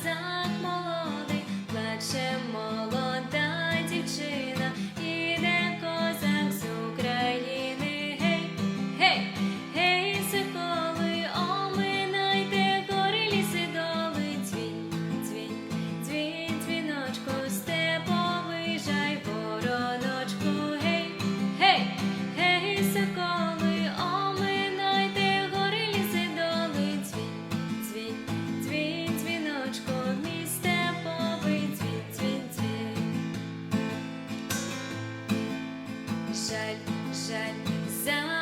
козак молодий, плачемо. жаль, жаль за